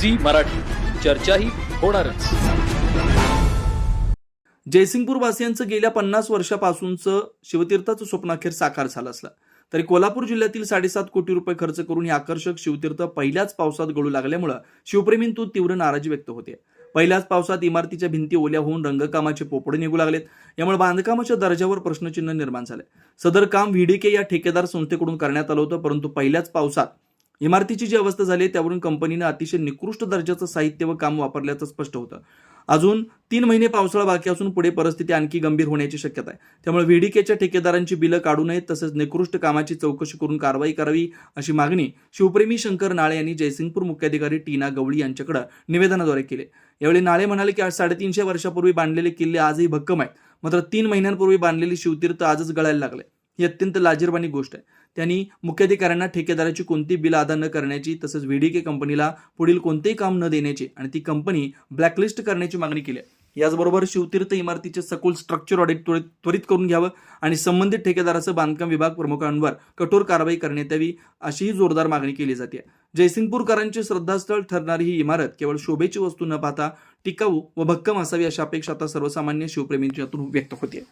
Zee Marathi. चर्चाही होणारच. जयसिंगपूर वासियांचं गेल्या पन्नास वर्षापासूनचं शिवतीर्थाचं स्वप्न अखेर साकार झालं असलं. तरी कोल्हापूर जिल्ह्यातील साडेसात कोटी रुपये खर्च करून हे आकर्षक शिवतीर्थ पहिल्याच पावसात गळू लागल्यामुळं शिवप्रेमींतून तीव्र नाराजी व्यक्त होते. पहिल्याच पावसात इमारतीच्या भिंती ओल्या होऊन रंगकामाचे पोपडे निघू लागलेत. यामुळे बांधकामाच्या दर्जावर प्रश्नचिन्ह निर्माण झाले. सदर काम व्हीडीके या ठेकेदार संस्थेकडून करण्यात आलं होतं परंतु पहिल्याच पावसात इमारतीची जी अवस्था झाली आहे, त्यावरून कंपनीनं अतिशय निकृष्ट दर्जाचं साहित्य व काम वापरल्याचं स्पष्ट होतं. अजून तीन महिने पावसाळा बाकी असून पुढे परिस्थिती आणखी गंभीर होण्याची शक्यता आहे. त्यामुळे व्हीडीकेच्या ठेकेदारांची बिलं काढू नयेत तसंच निकृष्ट कामाची चौकशी करून कारवाई करावी अशी मागणी शिवप्रेमी शंकर नाळे यांनी जयसिंगपूर मुख्याधिकारी टीना गवळी यांच्याकडे निवेदनाद्वारे केली यावेळी नाळे म्हणाले की आज साडेतीनशे वर्षापूर्वी बांधलेले किल्ले आजही भक्कम आहेत. मात्र तीन महिन्यांपूर्वी बांधलेली शिवतीर्थ आजच गळायला लागले. ही अत्यंत लाजीरवाणी गोष्ट आहे. त्यांनी मुख्याधिकाऱ्यांना ठेकेदाराची कोणती बिल अदा न करण्याची तसंच व्हीडीके कंपनीला पुढील कोणतेही काम न देण्याची आणि ती कंपनी ब्लॅकलिस्ट करण्याची मागणी केली आहे. याचबरोबर शिवतीर्थ इमारतीचे सखोल स्ट्रक्चर ऑडिट त्वरित त्वरित करून घ्यावं आणि संबंधित ठेकेदाराचं बांधकाम विभाग प्रमुखांवर कठोर कारवाई करण्यात यावी अशीही जोरदार मागणी केली जाते. जयसिंगपूरकरांचे श्रद्धास्थळ ठरणारी ही इमारत केवळ शोभेची वस्तू न पाहता टिकाऊ व भक्कम असावी अशी अपेक्षा आता सर्वसामान्य शिवप्रेमींच्या व्यक्त होते.